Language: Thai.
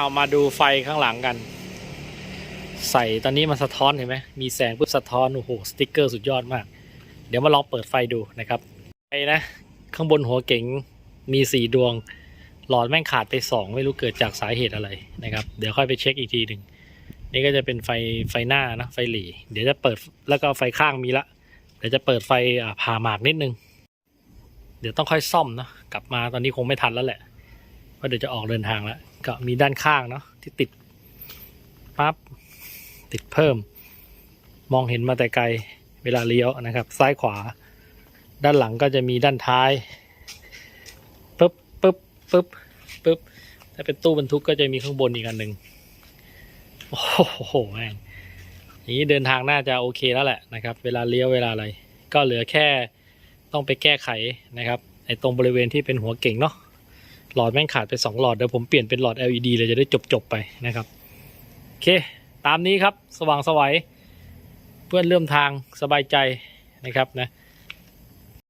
าวมาดูไฟข้างหลังกัน ใส่ตอนนี้มันสะท้อนเห็นไหมมีแสงปุ๊บสะท้อนโอ้โหสติ๊กเกอร์สุดยอดมาก เดี๋ยวมาลองเปิดไฟดูนะครับไฟนะข้างบนหัวเก๋งมีสี่ดวง หลอดแม่งขาดไปสองไม่รู้เกิดจากสาเหตุอะไรนะครับ เดี๋ยวค่อยไปเช็คอีกทีหนึ่งนี่ก็จะเป็นไฟไฟหน้านะไฟหลีเดี๋ยวจะเปิดแล้วก็ไฟข้างมีละเดี๋ยวจะเปิดไฟผ่าหมากนิดนึง เดี๋ยวต้องค่อยซ่อมเนาะกลับมาตอนนี้คงไม่ทันแล้วแหละเพราะเดี๋ยวจะออกเดินทางแล้ว ก็มีด้านข้างเนาะที่ติดปั๊บติดเพิ่ม มองเห็นมาแต่ไกลเวลาเลี้ยวนะครับ ซ้ายขวา ด้านหลังก็จะมีด้านท้ายปึ๊บปึ๊บปึ๊บปึ๊บถ้าเป็นตู้บรรทุกก็จะมีข้างบนอีกอันหนึ่งโอ้โหแม่งอย่างนี้เดินทางน่าจะโอเคแล้วแหละนะครับ เวลาเลี้ยวเวลาอะไร ก็เหลือแค่ต้องไปแก้ไขนะครับไอ้ตรงบริเวณที่เป็นหัวเก่งเนาะ หลอดแม่งขาดไปสองหลอดเดี๋ยวผมเปลี่ยนเป็นหลอด LED เลยจะได้จบๆไปนะครับ โอเค ตามนี้ครับสว่างสวัยเพื่อนเริ่มทางสบายใจนะครับนะ